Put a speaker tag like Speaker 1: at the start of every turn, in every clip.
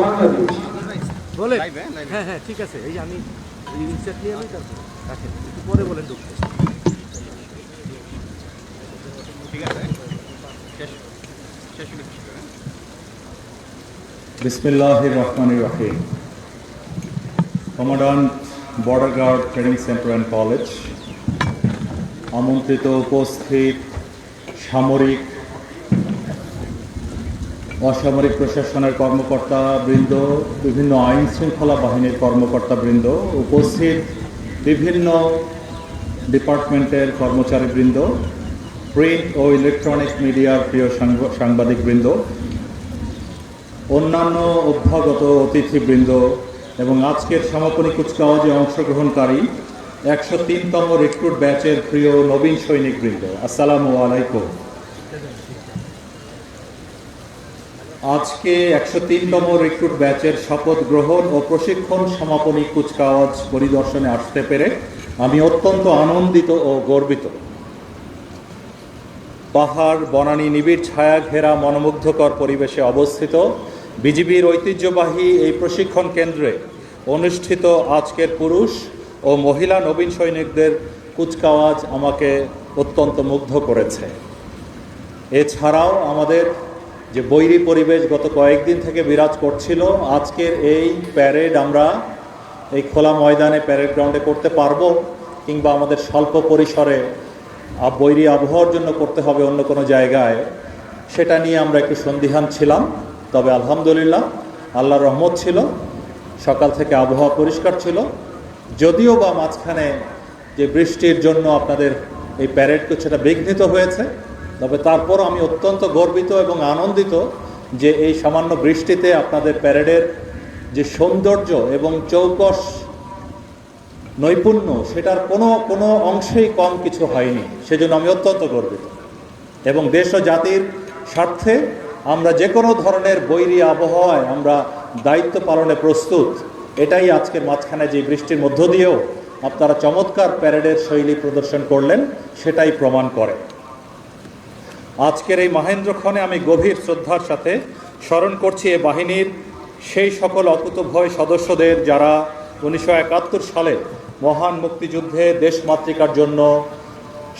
Speaker 1: বাংলাদেশ।
Speaker 2: বলে হ্যাঁ হ্যাঁ ঠিক আছে। এই আমি ইনসেট নিয়ে আমি তারপর রাখেন একটু পরে বলেন ঢুকতে
Speaker 3: ঠিক আছে। শেষ শেষ হলে কিছু করেন
Speaker 4: বিসমিল্লাহ রহমান রাহিম। Commandant border guard training centre and college. আমন্ত্রিত উপস্থিত সামরিক অসামরিক প্রশাসনের কর্মকর্তা বৃন্দ, বিভিন্ন আইন শৃঙ্খলা বাহিনীর কর্মকর্তা বৃন্দ, উপস্থিত বিভিন্ন ডিপার্টমেন্টের কর্মচারীবৃন্দ প্রিন্ট ও ইলেকট্রনিক মিডিয়ার প্রিয় সাংব- সাংবাদিকবৃন্দ অন্যান্য অভ্যাগত অতিথিবৃন্দ এবং আজকের সমাপনী কুচকাওয়াজে অংশগ্রহণকারী একশো তিনতম রিক্রুট ব্যাচের প্রিয় নবীন সৈনিকবৃন্দ। আসসালামু আলাইকুম। আজকে একশো তিনতম রিক্রুট ব্যাচের শপথ গ্রহণ ও প্রশিক্ষণ সমাপনী কুচকাওয়াজ পরিদর্শনে আসতে পেরে আমি অত্যন্ত আনন্দিত ও গর্বিত। পাহাড়, বনানী, নিবিড় ছায়া ঘেরা মনোমুগ্ধকর পরিবেশে অবস্থিত বিজিবির ঐতিহ্যবাহী এই প্রশিক্ষণ কেন্দ্রে অনুষ্ঠিত আজকের পুরুষ ও মহিলা নবীন সৈনিকদের কুচকাওয়াজ আমাকে অত্যন্ত মুগ্ধ করেছে। এছাড়াও আমাদের যে বৈরী পরিবেশ গত কয়েকদিন থেকে বিরাজ করছিল, আজকের এই প্যারেড আমরা এই খোলা ময়দানে প্যারেড গ্রাউন্ডে করতে পারব কিংবা আমাদের স্বল্প পরিসরে বৈরী আবহাওয়ার জন্য করতে হবে অন্য কোনো জায়গায়, সেটা নিয়ে আমরা একটু সন্দিহান ছিলাম। তবে আলহামদুলিল্লাহ, আল্লাহর রহমত ছিল, সকাল থেকে আবহাওয়া পরিষ্কার ছিল। যদিও বা মাঝখানে যে বৃষ্টির জন্য আপনাদের এই প্যারেড কিছুটা বিঘ্নিত হয়েছে তবে তারপর আমি অত্যন্ত গর্বিত এবং আনন্দিত যে এই সামান্য বৃষ্টিতে আপনাদের প্যারেডের যে সৌন্দর্য এবং চৌকস নৈপুণ্য, সেটার কোনো কোনো অংশেই কম কিছু হয়নি। সেজন্য আমি অত্যন্ত গর্বিত। এবং দেশ ও জাতির স্বার্থে আমরা যে কোনো ধরনের বৈরী আবহাওয়ায় আমরা দায়িত্ব পালনে প্রস্তুত। এটাই আজকের মাঝখানে যে বৃষ্টির মধ্য দিয়েও আপনারা চমৎকার প্যারেডের শৈলী প্রদর্শন করলেন, সেটাই প্রমাণ করে। আজকের এই মহেন্দ্রক্ষণে আমি গভীর শ্রদ্ধার সাথে স্মরণ করছি এ বাহিনীর সেই সকল অকুতভয় সদস্যদের যারা উনিশশো একাত্তর সালে মহান মুক্তিযুদ্ধে দেশমাতৃকার জন্য,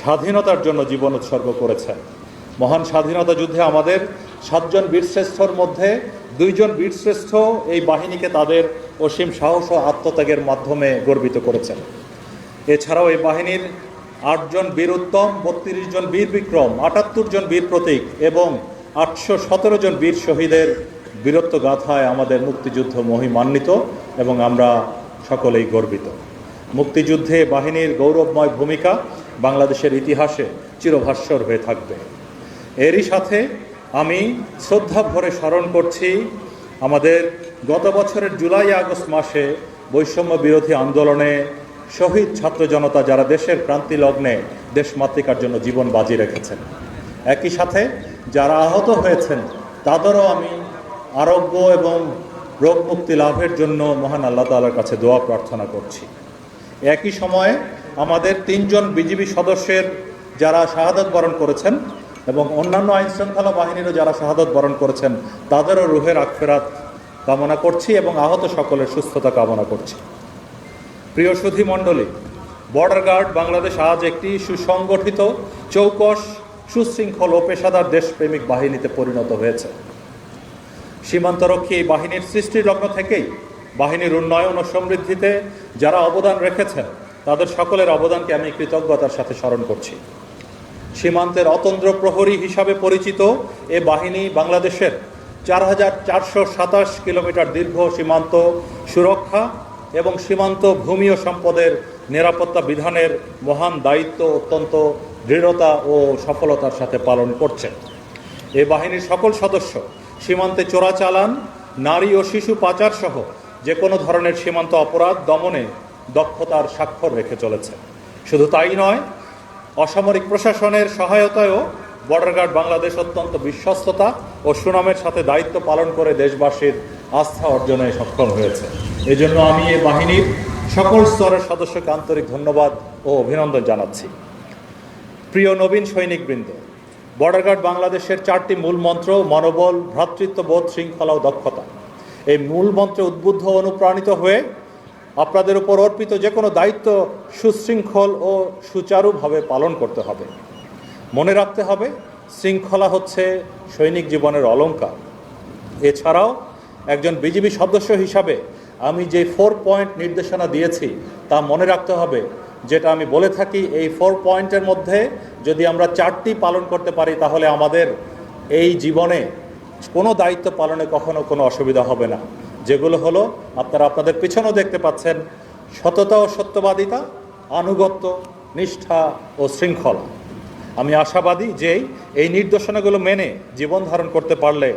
Speaker 4: স্বাধীনতার জন্য জীবন উৎসর্গ করেছেন। মহান স্বাধীনতা যুদ্ধে আমাদের সাতজন বীরশ্রেষ্ঠর মধ্যে দুইজন বীরশ্রেষ্ঠ এই বাহিনীকে তাদের অসীম সাহস ও আত্মত্যাগের মাধ্যমে গর্বিত করেছেন। এছাড়াও এই বাহিনীর আটজন বীর উত্তম, বত্রিশ জন বীর বিক্রম, আটাত্তর জন বীর প্রতীক এবং আটশো সতেরো জন বীর শহীদের বীরত্ব গাথায় আমাদের মুক্তিযুদ্ধ মহিমান্বিত এবং আমরা সকলেই গর্বিত। মুক্তিযুদ্ধে বাহিনীর গৌরবময় ভূমিকা বাংলাদেশের ইতিহাসে চিরভাস্বর হয়ে থাকবে। এরই সাথে আমি শ্রদ্ধা ভরে স্মরণ করছি, আমাদের গত বছরের জুলাই আগস্ট মাসে বৈষম্য বিরোধী আন্দোলনে শহীদ ছাত্র জনতা যারা দেশের ক্রান্তি লগ্নে দেশমাতৃকার জন্য জীবন বাজি রেখেছেন। একই সাথে যারা আহত হয়েছেন, তাদেরও আমি আরোগ্য এবং রোগ মুক্তি লাভের জন্য মহান আল্লাহ তালার কাছে দোয়া প্রার্থনা করছি। একই সময়ে আমাদের তিনজন বিজিবি সদস্যের যারা শাহাদত বরণ করেছেন এবং অন্যান্য আইন শৃঙ্খলা বাহিনীরও যারা শাহাদত বরণ করেছেন, তাদেরও রুহের আখফেরাত কামনা করছি এবং আহত সকলের সুস্থতা কামনা করছি। প্রিয় সুধী মণ্ডলী বর্ডার গার্ড বাংলাদেশ আজ একটি সুসংগঠিত চৌকস সুশৃঙ্খল ও পেশাদার দেশপ্রেমিক বাহিনীতে পরিণত হয়েছে। সীমান্তরক্ষী এই বাহিনীর সৃষ্টির লগ্ন থেকেই বাহিনীর উন্নয়ন ও সমৃদ্ধিতে যারা অবদান রেখেছেন, তাদের সকলের অবদানকে আমি কৃতজ্ঞতার সাথে স্মরণ করছি। সীমান্তের অতন্দ্র প্রহরী হিসাবে পরিচিত এ বাহিনী বাংলাদেশের চার হাজার চারশো সাতাশ কিলোমিটার দীর্ঘ সীমান্ত সুরক্ষা এবং সীমান্ত ভূমি ও সম্পদের নিরাপত্তা বিধানের মহান দায়িত্ব অত্যন্ত দৃঢ়তা ও সফলতার সাথে পালন করছে এ বাহিনীর সকল সদস্য সীমান্তে চোরাচালান, নারী ও শিশু পাচার সহ যে কোনো ধরনের সীমান্ত অপরাধ দমনে দক্ষতার স্বাক্ষর রেখে চলেছে। শুধু তাই নয়, অসামরিক প্রশাসনের সহায়তায়ও বর্ডার গার্ড বাংলাদেশ অত্যন্ত বিশ্বস্ততা ও সুনামের সাথে দায়িত্ব পালন করে দেশবাসীর আস্থা অর্জনে সক্ষম হয়েছে। এজন্য আমি এই বাহিনীর সকল স্তরের সদস্যকে আন্তরিক ধন্যবাদ ও অভিনন্দন জানাচ্ছি। প্রিয় নবীন সৈনিকবৃন্দ বর্ডার গার্ড বাংলাদেশের চারটি মূল মন্ত্র, মনোবল, ভ্রাতৃত্ববোধ, শৃঙ্খলা ও দক্ষতা। এই মূল মন্ত্রে উদ্বুদ্ধ অনুপ্রাণিত হয়ে আপনাদের উপর অর্পিত যে কোনো দায়িত্ব সুশৃঙ্খল ও সুচারুভাবে পালন করতে হবে। মনে রাখতে হবে, শৃঙ্খলা হচ্ছে সৈনিক জীবনের অলঙ্কার। এছাড়াও একজন বিজিবি সদস্য হিসাবে আমি যে ফোর পয়েন্ট নির্দেশনা দিয়েছি, তা মনে রাখতে হবে, যেটা আমি বলে থাকি এই ফোর পয়েন্টের মধ্যে যদি আমরা চারটি পালন করতে পারি, তাহলে আমাদের এই জীবনে কোনো দায়িত্ব পালনে কখনো কোনো অসুবিধা হবে না। যেগুলো হলো, আপনারা আপনাদের পিছনেও দেখতে পাচ্ছেন, সততা ও সত্যবাদিতা, আনুগত্য, নিষ্ঠা ও শৃঙ্খলা। আমি আশাবাদী যে এই নির্দেশনাগুলো মেনে জীবন ধারণ করতে পারলে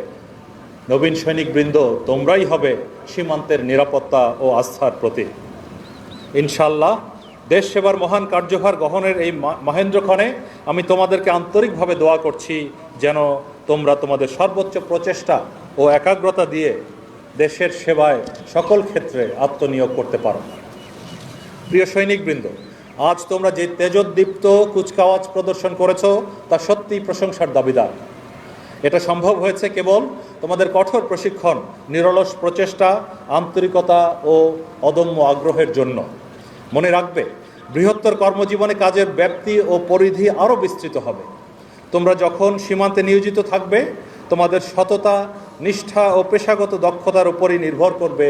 Speaker 4: নবীন সৈনিকবৃন্দ তোমরাই হবে সীমান্তের নিরাপত্তা ও আস্থার প্রতীক। ইনশাল্লাহ দেশ সেবার মহান কার্যভার গ্রহণের এই মহেন্দ্রক্ষণে আমি তোমাদেরকে আন্তরিকভাবে দোয়া করছি যেন তোমরা তোমাদের সর্বোচ্চ প্রচেষ্টা ও একাগ্রতা দিয়ে দেশের সেবায় সকল ক্ষেত্রে আত্মনিয়োগ করতে পারো। প্রিয় সৈনিকবৃন্দ আজ তোমরা যে তেজোদ্দীপ্ত কুচকাওয়াজ প্রদর্শন করেছ, তা সত্যিই প্রশংসার দাবিদার। এটা সম্ভব হয়েছে কেবল তোমাদের কঠোর প্রশিক্ষণ, নিরলস প্রচেষ্টা, আন্তরিকতা ও অদম্য আগ্রহের জন্য। মনে রাখবে, বৃহত্তর কর্মজীবনে কাজের ব্যাপ্তি ও পরিধি আরও বিস্তৃত হবে। তোমরা যখন সীমান্তে নিয়োজিত থাকবে, তোমাদের সততা, নিষ্ঠা ও পেশাগত দক্ষতার উপরই নির্ভর করবে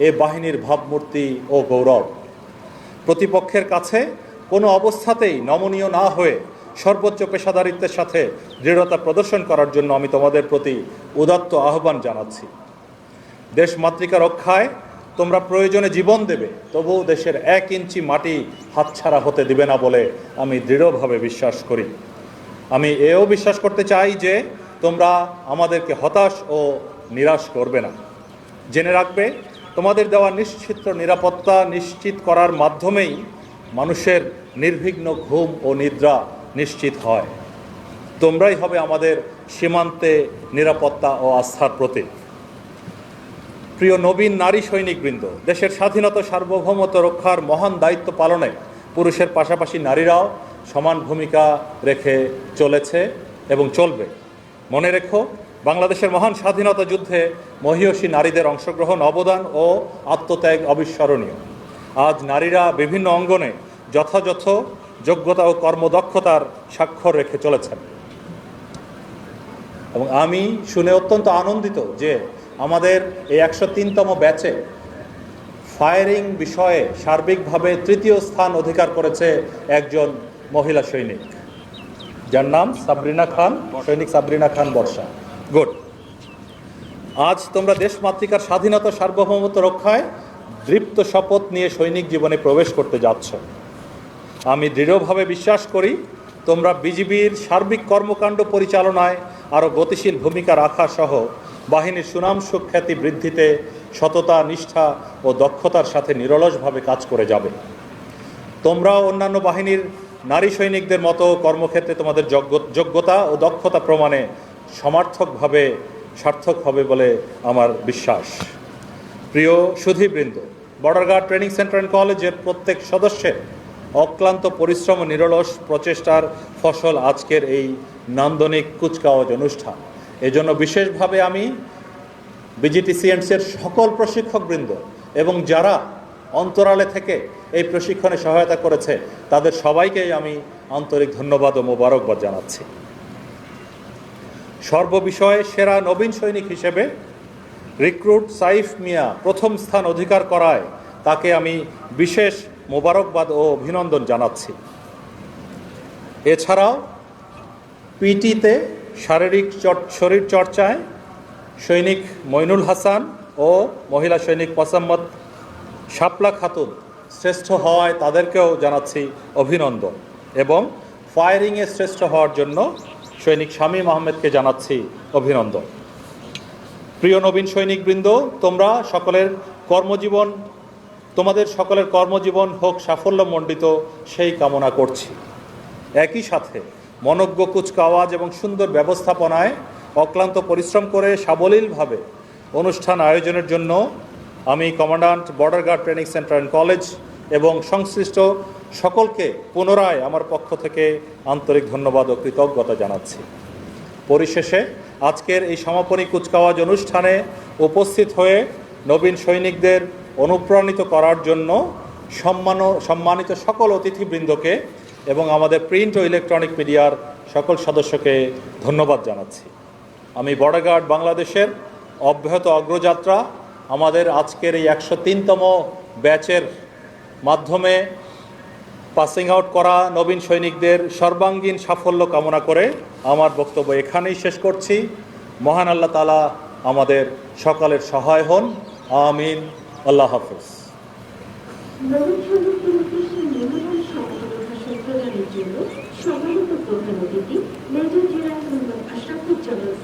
Speaker 4: এ বাহিনীর ভাবমূর্তি ও গৌরব। প্রতিপক্ষের কাছে কোনো অবস্থাতেই নমনীয় না হয়ে সর্বোচ্চ পেশাদারিত্বের সাথে দৃঢ়তা প্রদর্শন করার জন্য আমি তোমাদের প্রতি উদাত্ত আহ্বান জানাচ্ছি। দেশ মাতৃকা রক্ষায় তোমরা প্রয়োজনে জীবন দেবে, তবুও দেশের এক ইঞ্চি মাটি হাতছাড়া হতে দিবে না বলে আমি দৃঢ়ভাবে বিশ্বাস করি। আমি এও বিশ্বাস করতে চাই যে তোমরা আমাদেরকে হতাশ ও নিরাশ করবে না। জেনে রাখবে তোমাদের দেওয়া নিশ্চিত নিরাপত্তা নিশ্চিত করার মাধ্যমেই মানুষের নির্বিঘ্ন ঘুম ও নিদ্রা নিশ্চিত হয়। তোমরাই হবে আমাদের সীমান্তে নিরাপত্তা ও আস্থার প্রতীক। প্রিয় নবীন নারী সৈনিকবৃন্দ, দেশের স্বাধীনতা সার্বভৌমত্ব রক্ষার মহান দায়িত্ব পালনে পুরুষের পাশাপাশি নারীরাও সমান ভূমিকা রেখে চলেছে এবং চলবে। মনে রেখো বাংলাদেশের মহান স্বাধীনতা যুদ্ধে মহিয়সী নারীদের অংশগ্রহণ, অবদান ও আত্মত্যাগ অবিস্মরণীয়। আজ নারীরা বিভিন্ন অঙ্গনে যথাযথ যোগ্যতা ও কর্মদক্ষতার স্বাক্ষর রেখে চলেছেন। এবং আমি শুনে অত্যন্ত আনন্দিত যে আমাদের এই একশো তিনতম ব্যাচে ফায়ারিং বিষয়ে সার্বিকভাবে তৃতীয় স্থান অধিকার করেছে একজন মহিলা সৈনিক। যার নাম সাবরিনা খান, সৈনিক সাবরিনা খান বর্ষা। গুড। আজ তোমরা দেশ মাতৃকার স্বাধীনতা সার্বভৌমত্ব রক্ষায় দৃপ্ত শপথ নিয়ে সৈনিক জীবনে প্রবেশ করতে যাচ্ছ। আমি দৃঢ়ভাবে বিশ্বাস করি, তোমরা বিজিবির সার্বিক কর্মকাণ্ড পরিচালনায় আরও গতিশীল ভূমিকা রাখা সহ বাহিনীর সুনাম সুখ্যাতি বৃদ্ধিতে সততা, নিষ্ঠা ও দক্ষতার সাথে নিরলসভাবে কাজ করে যাবে। তোমরাও অন্যান্য বাহিনীর নারী সৈনিকদের মতো কর্মক্ষেত্রে তোমাদের যোগ্য- যোগ্যতা ও দক্ষতা প্রমাণে সমার্থকভাবে, সার্থক হবে বলে আমার বিশ্বাস। প্রিয় সুধীবৃন্দ border guard training centre and কলেজের প্রত্যেক সদস্যের অক্লান্ত পরিশ্রম ও নিরলস প্রচেষ্টার ফসল আজকের এই নান্দনিক কুচকাওয়াজ অনুষ্ঠান। এজন্য বিশেষভাবে আমি বিজিটিসিএনসির সকল প্রশিক্ষকবৃন্দ এবং যারা অন্তরালে থেকে এই প্রশিক্ষণে সহায়তা করেছে, তাদের সবাইকেই আমি আন্তরিক ধন্যবাদ ও মোবারকবাদ জানাচ্ছি। সর্ববিষয়ে সেরা নবীন সৈনিক হিসেবে রিক্রুট সাইফ মিয়া প্রথম স্থান অধিকার করায় তাকে আমি বিশেষ মোবারকবাদ ও অভিনন্দন জানাচ্ছি। এছাড়াও পিটিতে শারীরিক শরীর চর্চায় সৈনিক মইনুল হাসান ও মহিলা সৈনিক মোসাম্মদ শাপলা খাতুন শ্রেষ্ঠ হওয়ায় তাদেরকেও জানাচ্ছি অভিনন্দন এবং ফায়ারিংয়ে শ্রেষ্ঠ হওয়ার জন্য সৈনিক শামীম আহমেদকে জানাচ্ছি অভিনন্দন। প্রিয় নবীন সৈনিকবৃন্দ, তোমরা সকলের কর্মজীবন, তোমাদের সকলের কর্মজীবন হোক সাফল্যমণ্ডিত, সেই কামনা করছি। একই সাথে মনজ্ঞ কুচকাওয়াজ এবং সুন্দর ব্যবস্থাপনায় অক্লান্ত পরিশ্রম করে সাবলীলভাবে অনুষ্ঠান আয়োজনের জন্য আমি commandant border guard training centre and college এবং সংশ্লিষ্ট সকলকে পুনরায় আমার পক্ষ থেকে আন্তরিক ধন্যবাদ ও কৃতজ্ঞতা জানাচ্ছি। পরিশেষে আজকের এই সমাপনী কুচকাওয়াজ অনুষ্ঠানে উপস্থিত হয়ে নবীন সৈনিকদের অনুপ্রাণিত করার জন্য সম্মান, সম্মানিত সকল অতিথিবৃন্দকে এবং আমাদের প্রিন্ট ও ইলেকট্রনিক মিডিয়ার সকল সদস্যকে ধন্যবাদ জানাচ্ছি। আমি বর্ডারগার্ড বাংলাদেশের অব্যাহত অগ্রযাত্রা, আমাদের আজকের এই একশো তিনতম ব্যাচের মাধ্যমে পাসিং আউট করা নবীন সৈনিকদের সর্বাঙ্গীন সাফল্য কামনা করে আমার বক্তব্য এখানেই শেষ করছি। মহান আল্লাহ তালা আমাদের সকালের সহায় হন। আমিন। আল্লাহ হাফিজ।
Speaker 5: প্রধান অতিথি মেজর আশরাফুজ্জামান